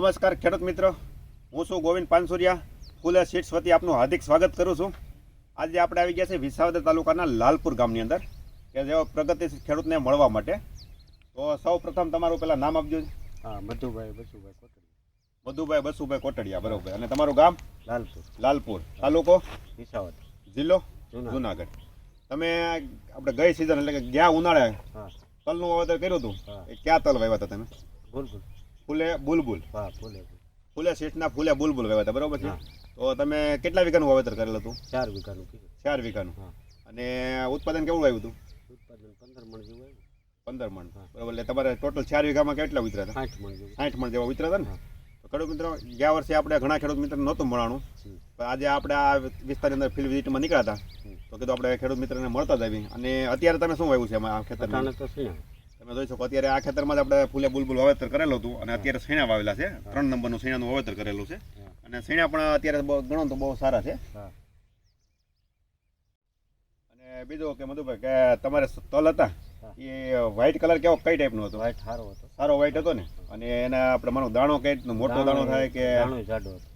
નમસ્કાર ખેડૂત મિત્રો. હું છું ગોવિંદ પાનસુરિયા. ફૂલે સીટ્સ વતી આપનું હાર્દિક સ્વાગત કરું છું. આજે આપણે આવી ગયા છે વિસાવદર તાલુકાના લાલપુર ગામની અંદર કે જેઓ પ્રગતિશીલ ખેડૂતને મળવા માટે. તો સૌ પ્રથમ તમારું પેલા નામ આપજો. હા મધુભાઈ બસુભાઈ કોટડિયા. મધુભાઈ બસુભાઈ કોટડિયા બરોબર. અને તમારું ગામ? લાલપુર. લાલપુર. તાલુકો? વિસાવદ જિલ્લો? જુનાગઢ. તમે આપણે ગઈ સિઝન એટલે કે ગયા ઉનાળે તલનું વાવેતર કર્યું હતું? ક્યાં તલ વાવ્યા હતા તમે? બોલ બોલ ફૂલે બુલબુલ. હા ફૂલે ફૂલે સીટના ફૂલે બુલબુલ વાવ્યા હતા બરોબર છે? તો તમે કેટલા વીઘાનું વાવેતર કરેલું હતું? ચાર વીઘાનું ચાર વીઘાનું. અને ઉત્પાદન કેવું આવ્યું હતું? ઉત્પાદન પંદર મણ જેવું આવ્યું. પંદર મણ. બરોબર એટલે તમારે ટોટલ ચાર વીઘામાં કેટલા વિતરા હતા? સાઠ મણ જેવું. સાઠ મણ જેવા વિતરા હતા ને? તો ખેડૂત મિત્રો ગયા વર્ષે આપણે ઘણા ખેડૂત મિત્રો નહોતું મળવાનું. પણ આજે આપણે આ વિસ્તારની અંદર ફિલ્ડ વિઝિટમાં નીકળ્યા હતા. તો કીધું આપણે ખેડૂત મિત્રને મળતા જ આવી અને અત્યારે તમે શું વાવ્યું છે આ ખેતરમાં? તમે જોઈ શકો અત્યારે આ ખેતરમાં જ આપણે ફૂલે બુલબુલ વાવેતર કરેલું હતું અને અત્યારે સૈણા વાવેલા છે. ત્રણ નંબરનું સૈણાનું વાવેતર કરેલું છે. અને સૈણા પણ અત્યારે ગણો તો બહુ સારા છે. અને બીજું કે મધુભાઈ કે તમારે તલ હતા એ વ્હાઇટ કલર કેવો કઈ ટાઈપનો હતો? વ્હાઇટ સારો હતો. સારો વ્હાઇટ હતો ને? અને એના આપણે માનો દાણો કઈ રીતનો મોટો દાણો થાય કે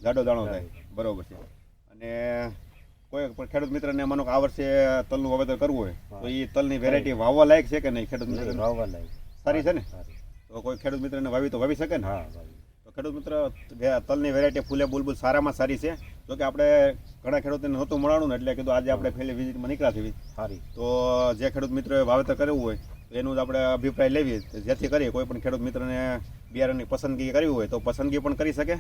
જાડો દાણો થાય? બરોબર છે. અને કોઈ પણ ખેડૂત મિત્રને માનો કે આ વર્ષે તલનું વાવેતર કરવું હોય તો એ તલની વેરાયટી વાવવા લાયક છે કે નહીં ખેડૂત મિત્ર વાવવા લાયક. સારી છે ને? તો કોઈ ખેડૂત મિત્રને વાવી તો વાવી શકે ને? હા તો ખેડૂત મિત્ર તલની વેરાયટી ફૂલે બુલબુલ સારામાં સારી છે. જો કે આપણે ઘણા ખેડૂતોને નહોતું મળવાનું ને એટલે કીધું આજે આપણે પહેલી વિઝિટમાં નીકળ્યા છીએ સારી. તો જે ખેડૂત મિત્રોએ વાવેતર કરવું હોય તો એનું જ આપણે અભિપ્રાય લેવી જેથી કરી કોઈ પણ ખેડૂત મિત્રને બિયારણની પસંદગી કરવી હોય તો પસંદગી પણ કરી શકે.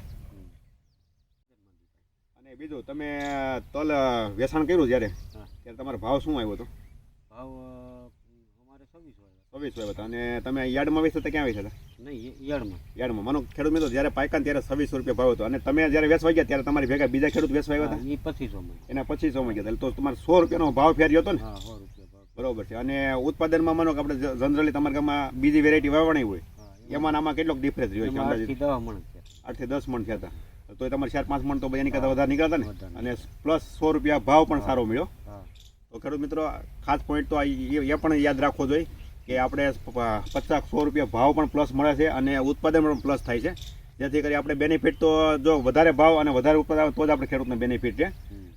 બીજું તમે તલ વેચાણ કર્યું જ્યારે? ત્યારે તમારો ભાવ શું આવ્યો હતો? ભાવ અમારે છવ્વીસ છવ્વીસ આવ્યો હતો અને તમે યાર્ડમાં વેચતા ક્યાં વેચતા નહીં યાર્ડમાં. યાર્ડમાં. માનો ખેડૂત મિત્રો જ્યારે પાયકા ત્યારે છવ્વીસો રૂપિયા ભાવ હતો. અને તમે જ્યારે વેચવા ગયા ત્યારે તમારી ભેગા બીજા ખેડૂત વેચવા આવ્યા હતા? એ પચીસો માં એના પચીસો માં ગયા તો તમારે સો રૂપિયાનો ભાવ ફેર્યો હતો ને? બરોબર છે. અને ઉત્પાદનમાં માનો કે આપણે જનરલી તમારા ગામમાં બીજી વેરાયટી વાવવાની હોય. એમાં આમાં કેટલોક ડિફરન્સ રહ્યો છે આઠથી દસ મણ થયા હતા. તો તમારે ચાર પાંચ મણ તો એની કરતાં વધારે નીકળતા ને. અને પ્લસ સો રૂપિયા ભાવ પણ સારો મળ્યો. તો ખેડૂત મિત્રો ખાસ પોઈન્ટ તો આ એ પણ યાદ રાખવો જોઈએ કે આપણે પચાસ સો રૂપિયા ભાવ પણ પ્લસ મળે છે અને ઉત્પાદન પણ પ્લસ થાય છે. જેથી કરી આપણે બેનિફિટ તો જો વધારે ભાવ અને વધારે ઉત્પાદન આવે તો જ આપણે ખેડૂતને બેનિફિટ છે.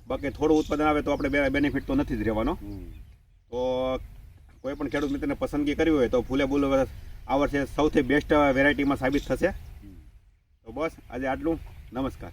બાકી થોડું ઉત્પાદન આવે તો આપણે બેનિફિટ તો નથી જ રહેવાનો. તો કોઈ પણ ખેડૂત મિત્રને પસંદગી કરવી હોય તો ફૂલે બુલ આ વર્ષે સૌથી બેસ્ટ વેરાયટીમાં સાબિત થશે. તો બસ આજે આટલું. નમસ્કાર.